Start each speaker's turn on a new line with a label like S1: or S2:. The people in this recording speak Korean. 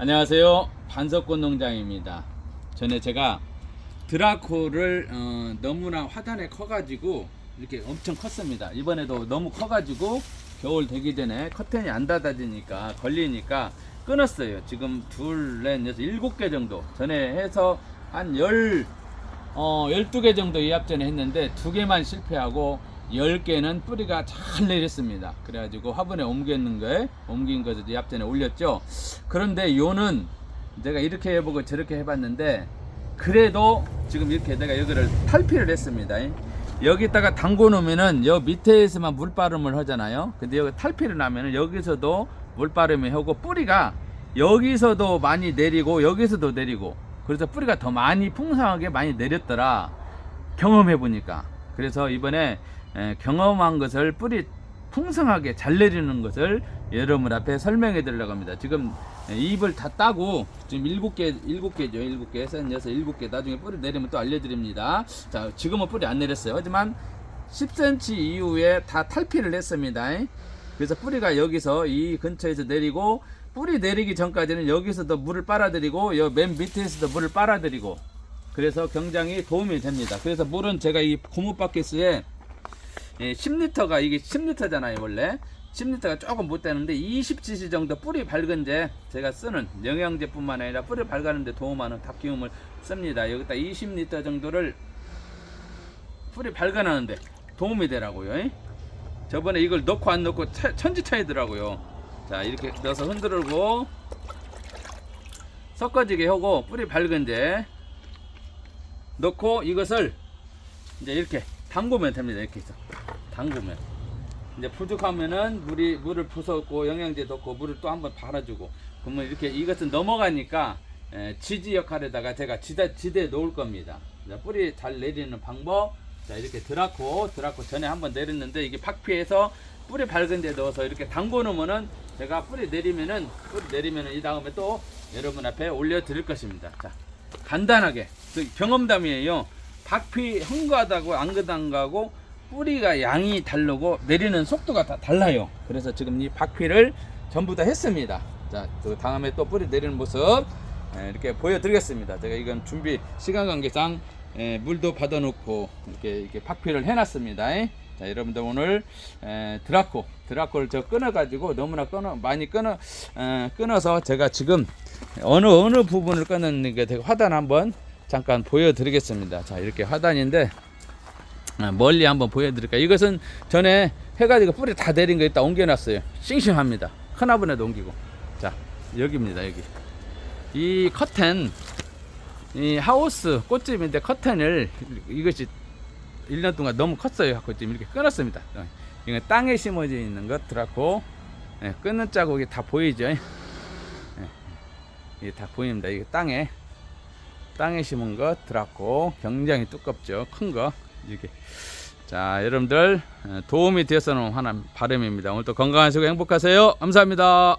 S1: 안녕하세요. 반석꽃 농장입니다. 전에 제가 드라코를 어, 너무나 화단에 커가지고 이렇게 엄청 컸습니다. 이번에도 너무 커가지고 겨울 되기 전에 커튼이 안 닫아지니까 걸리니까 끊었어요. 지금 둘, 넷, 여섯, 일곱 개 정도 전에 해서 한 열, 어, 12개 정도 예약 전에 했는데 두 개만 실패하고 10개는 뿌리가 잘 내렸습니다. 그래가지고 화분에 옮겼는 거에 옮긴 것을 예약전에 올렸죠. 그런데 요는 내가 이렇게 해보고 저렇게 해봤는데 그래도 지금 이렇게 내가 여기를 탈피를 했습니다. 여기다가 담궈 놓으면은 여 밑에서만 물바름을 하잖아요. 근데 여기 탈피를 나면은 여기서도 물바름이 하고 뿌리가 여기서도 많이 내리고 여기서도 내리고 그래서 뿌리가 더 많이 풍성하게 많이 내렸더라 경험해 보니까 그래서 이번에 에, 경험한 것을 뿌리 풍성하게 잘 내리는 것을 여러분 앞에 설명해 드리려고 합니다. 지금 에, 잎을 다 따고 지금 일곱 개 일곱 개죠. 일곱 개, 셋, 여섯, 일곱 개 나중에 뿌리 내리면 또 알려드립니다. 자, 지금은 뿌리 안 내렸어요. 하지만 10cm 이후에 다 탈피를 했습니다. 그래서 뿌리가 여기서 이 근처에서 내리고 뿌리 내리기 전까지는 여기서도 물을 빨아들이고 여맨 밑에서도 물을 빨아들이고 그래서 굉장히 도움이 됩니다. 그래서 물은 제가 이 고무 바켓에 예, 10리터가 이게 10리터잖아요 원래 10리터가 조금 못 되는데 20cc 정도 뿌리 밝은제 제가 쓰는 영양제뿐만 아니라 뿌리 밝아는데 도움하는 닭기움을 씁니다. 여기다 20리터 정도를 뿌리 밝아나는데 도움이 되라고요. 예? 저번에 이걸 넣고 안 넣고 차- 천지 차이더라고요. 자 이렇게 넣어서 흔들고 섞어지게 하고 뿌리 밝은제 넣고 이것을 이제 이렇게 담그면 됩니다. 이렇게 해서 담그면 이제 부족하면은 물이 물을 부숴고 영양제 넣고 물을 또 한번 발아주고 그러면 이렇게 이것은 넘어가니까 에, 지지 역할에다가 제가 지대 지대 놓을 겁니다. 자, 뿌리 잘 내리는 방법 자 이렇게 드라코 드라코 전에 한번 내렸는데 이게 박피해서 뿌리 밝은 데 넣어서 이렇게 담궈 놓으면은 제가 뿌리 내리면은 뿌리 내리면은 이 다음에 또 여러분 앞에 올려 드릴 것입니다. 자 간단하게 그 경험담이에요. 박피 흥가하다고 안 그당가고 뿌리가 양이 다르고 내리는 속도가 다 달라요. 그래서 지금 이 박피를 전부 다 했습니다. 자, 그 다음에 또 뿌리 내리는 모습 에, 이렇게 보여드리겠습니다. 제가 이건 준비 시간 관계상 에, 물도 받아놓고 이렇게 이렇게 박피를 해놨습니다. 에. 자, 여러분들 오늘 에, 드라코 드라코를 저 끊어가지고 너무나 끊어 많이 끊어 에, 끊어서 제가 지금 어느 어느 부분을 끊었는가 제가 화단 한번 잠깐 보여드리겠습니다. 자, 이렇게 화단인데 아, 멀리 한번 보여드릴까요? 이것은 전에 해가지고 뿌리 다 내린 거 있다 옮겨놨어요. 싱싱합니다. 큰 화분에도 옮기고. 자, 여기입니다, 여기. 이 커튼, 이 하우스 꽃집인데 커튼을 이것이 1년 동안 너무 컸어요. 갖고 지금 이렇게 끊었습니다. 어, 이건 땅에 심어져 있는 것 들었고, 예, 끊는 자국이 다 보이죠? 예, 이게 다 보입니다. 이게 땅에, 땅에 심은 것 들었고, 굉장히 두껍죠. 큰 거. 이렇게. 자, 여러분들 어, 도움이 되었으면 하는 바람입니다. 오늘도 건강하시고 행복하세요. 감사합니다.